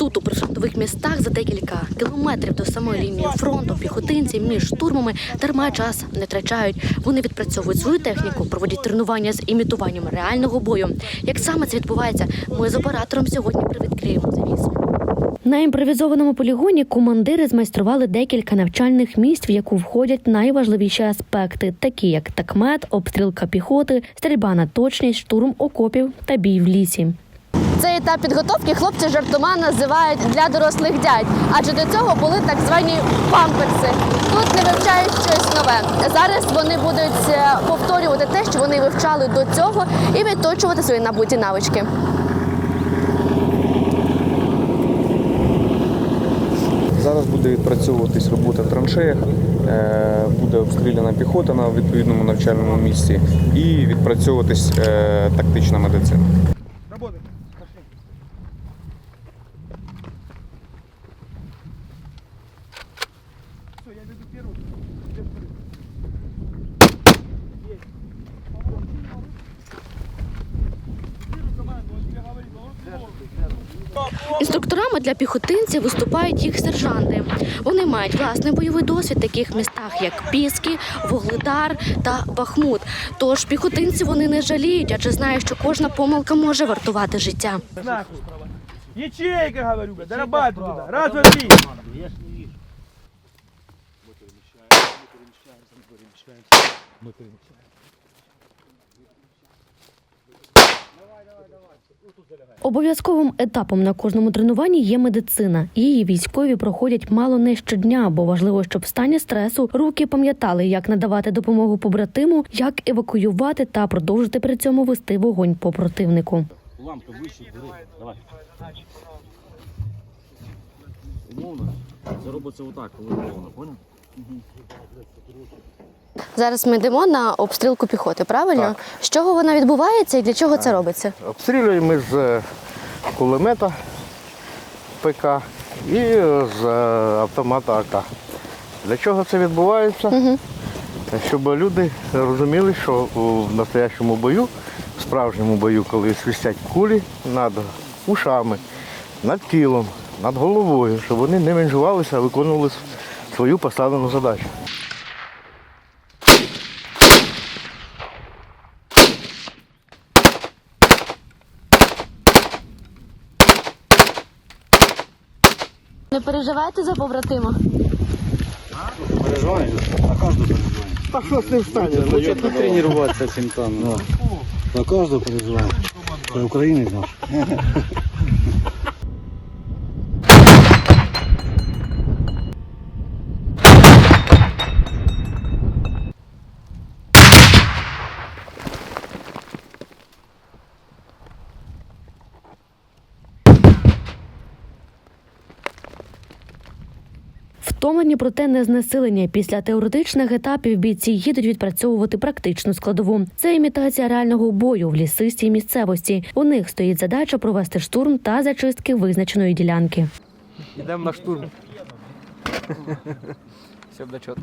Тут, у прифронтових містах, за декілька кілометрів до самої лінії фронту, піхотинці між штурмами дарма час не втрачають. Вони відпрацьовують свою техніку, проводять тренування з імітуванням реального бою. Як саме це відбувається, ми з оператором сьогодні привідкриємо завісу. На імпровізованому полігоні командири змайстрували декілька навчальних місць, в яку входять найважливіші аспекти, такі як такмет, обстрілка піхоти, стрільба на точність, штурм окопів та бій в лісі. Цей етап підготовки хлопці жартома називають для дорослих дядь, адже до цього були так звані памперси. Тут не вивчають щось нове. Зараз вони будуть е, повторювати те, що вони вивчали до цього, і відточувати свої набуті навички. Зараз буде відпрацьовуватись робота в траншеях, е, буде обстріляна піхота на відповідному навчальному місці і відпрацьовуватись е, тактична медицина работать. Пошли. Все, я веду первую. Інструкторами для піхотинців виступають їх сержанти. Вони мають власний бойовий досвід в таких містах, як Піски, Вугледар та Бахмут. Тож піхотинці вони не жаліють, адже знають, що кожна помилка може вартувати життя. Ячейка, говорю, блядь, дорабатывай туда. Раз, два, три. Обов'язковим етапом на кожному тренуванні є медицина. Її військові проходять мало не щодня, бо важливо, щоб в стані стресу руки пам'ятали, як надавати допомогу побратиму, як евакуювати та продовжити при цьому вести вогонь по противнику. Лампи вище. Давай. Умовно. Це робиться отак, коли умовно, поняв? Зараз ми йдемо на обстрілку піхоти. Правильно Так. з чого вона відбувається і для чого це робиться? Обстрілюємо ми з е, кулемета ПК і з е, автомата АК. Для чого це відбувається? Щоб люди розуміли, що в настоящому бою, в справжньому бою, коли свистять кулі над ушами, над тілом, над головою, щоб вони не менжувалися, а виконували свою поставлену задачу. Не переживайте за побратима. Переживаємо? На кожну переживаємо. Та що з ним стане? Лучше тренуватися, чим там. Ну. На кожну переживаємо. Це українець наш. Втомлені, проте не знесилення. Після теоретичних етапів бійці їдуть відпрацьовувати практичну складову. Це імітація реального бою в лісистій місцевості. У них стоїть задача провести штурм та зачистки визначеної ділянки. Йдемо на штурм. Все буде чітко.